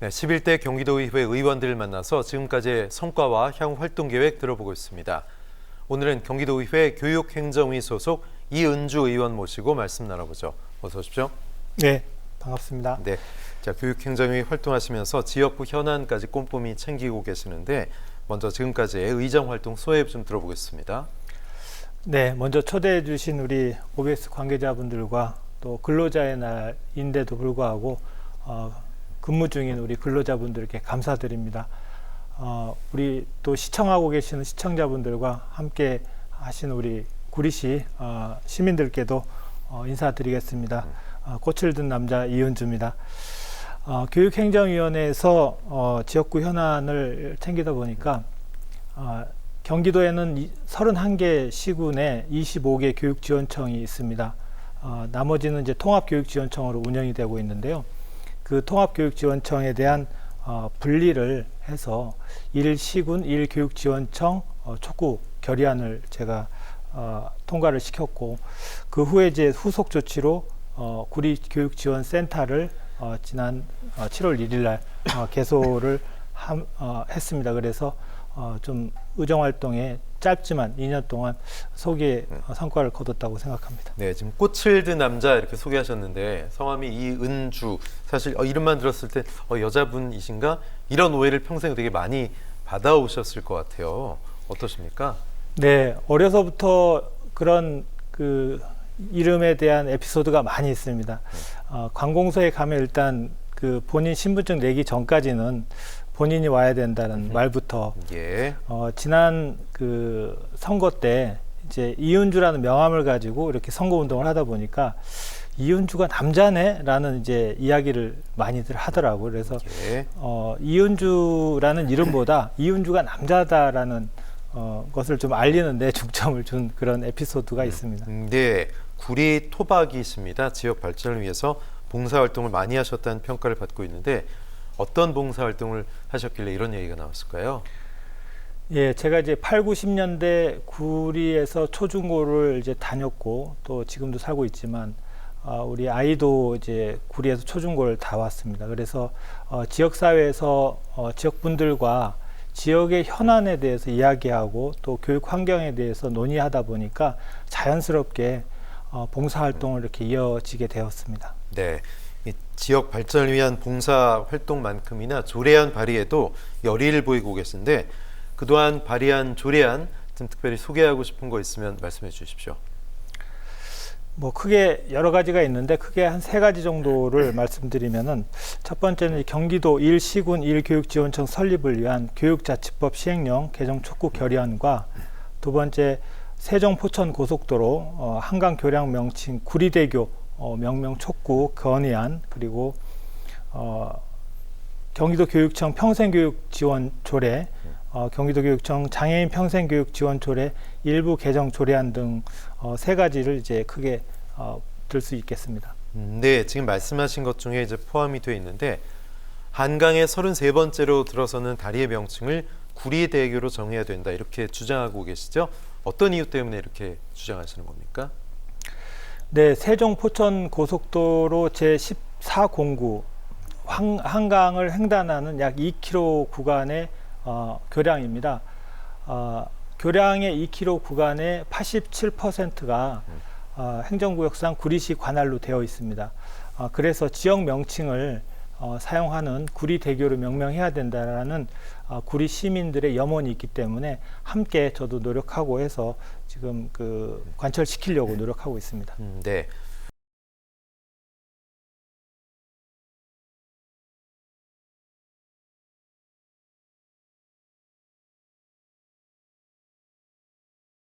네, 11대 경기도의회 의원들을 만나서 지금까지의 성과와 향후 활동 계획 들어보고 있습니다. 오늘은 경기도의회 교육행정위 소속 이은주 의원 모시고 말씀 나눠보죠. 어서 오십시오. 네, 반갑습니다. 네, 자 교육행정위 활동하시면서 지역구 현안까지 꼼꼼히 챙기고 계시는데 먼저 지금까지의 의정 활동 소회 좀 들어보겠습니다. 네, 먼저 초대해 주신 우리 OBS 관계자분들과 또 근로자의 날인데도 불구하고 어, 근무 중인 우리 근로자분들께 감사드립니다. 어, 우리 또 시청하고 계시는 시청자분들과 함께 하신 우리 구리시 어, 시민들께도 어, 인사드리겠습니다. 어, 꽃을 든 남자 이은주입니다. 어, 교육행정위원회에서 어, 지역구 현안을 챙기다 보니까 어, 경기도에는 이- 31개 시군에 25개 교육지원청이 있습니다. 어, 나머지는 이제 통합교육지원청으로 운영이 되고 있는데요. 그 통합교육지원청에 대한 어, 분리를 해서 1시군 1교육지원청 어, 촉구 결의안을 제가 어, 통과를 시켰고 그 후에 이제 후속 조치로 어, 구리교육지원센터를 어, 지난 어, 7월 1일 날 어, 개소를 함, 어, 했습니다. 그래서 어, 좀 의정 활동에 짧지만 2년 동안 소기의 어, 성과를 거뒀다고 생각합니다. 네, 지금 꽃을 든 남자 이렇게 소개하셨는데 성함이 이은주. 사실 어, 이름만 들었을 때 어, 여자분이신가 이런 오해를 평생 되게 많이 받아오셨을 것 같아요. 어떠십니까? 네, 어려서부터 그런 그 이름에 대한 에피소드가 많이 있습니다. 어, 관공서에 가면 일단 그 본인 신분증 내기 전까지는 본인이 와야 된다는 말부터 예. 어, 지난 그 선거 때 이제 이은주라는 명함을 가지고 이렇게 선거 운동을 하다 보니까 이은주가 남자네라는 이제 이야기를 많이들 하더라고요. 그래서 예. 어, 이은주라는 이름보다 이은주가 남자다라는 어, 것을 좀 알리는데 중점을 준 그런 에피소드가 있습니다. 음, 네, 구리 토박이십니다. 지역 발전을 위해서 봉사 활동을 많이 하셨다는 평가를 받고 있는데 어떤 봉사 활동을 하셨길래 이런 얘기가 나왔을까요? 예, 제가 이제 8, 90년대 구리에서 초중고를 이제 다녔고 또 지금도 살고 있지만 어, 우리 아이도 이제 구리에서 초중고를 다 왔습니다. 그래서 어, 지역 사회에서 어, 지역 분들과 지역의 현안에 대해서 이야기하고 또 교육 환경에 대해서 논의하다 보니까 자연스럽게 어, 봉사 활동을 이렇게 이어지게 되었습니다. 네, 이 지역 발전을 위한 봉사 활동만큼이나 조례안 발의에도 열의를 보이고 계신데 그동안 발의한 조례안 좀 특별히 소개하고 싶은 거 있으면 말씀해 주십시오. 뭐 크게 여러 가지가 있는데 크게 한 세 가지 정도를 말씀드리면은 첫 번째는 이 경기도 1시군 1교육지원청 설립을 위한 교육자치법 시행령 개정 촉구 결의안과 두 번째 세종 포천 고속도로 어, 한강 교량 명칭 구리대교 어, 명명 촉구 건의안 그리고 어, 경기도 교육청 평생교육 지원 조례 어, 경기도 교육청 장애인 평생교육 지원 조례 일부 개정 조례안 등 어, 세 가지를 이제 크게 어, 들 수 있겠습니다. 음, 네, 지금 말씀하신 것 중에 이제 포함이 되어 있는데 한강의 33번째로 들어서는 다리의 명칭을 구리대교로 정해야 된다 이렇게 주장하고 계시죠? 어떤 이유 때문에 이렇게 주장하시는 겁니까? 네, 세종 포천 고속도로 제 14공구 황, 한강을 횡단하는 약 2km 구간의 어, 교량입니다. 어, 교량의 2km 구간의 87%가 어, 행정구역상 구리시 관할로 되어 있습니다. 어, 그래서 지역 명칭을 어, 사용하는 구리 대교로 명명해야 된다라는 어, 구리 시민들의 염원이 있기 때문에 함께 저도 노력하고 해서 지금 그 관철시키려고 노력하고 있습니다. 음, 네.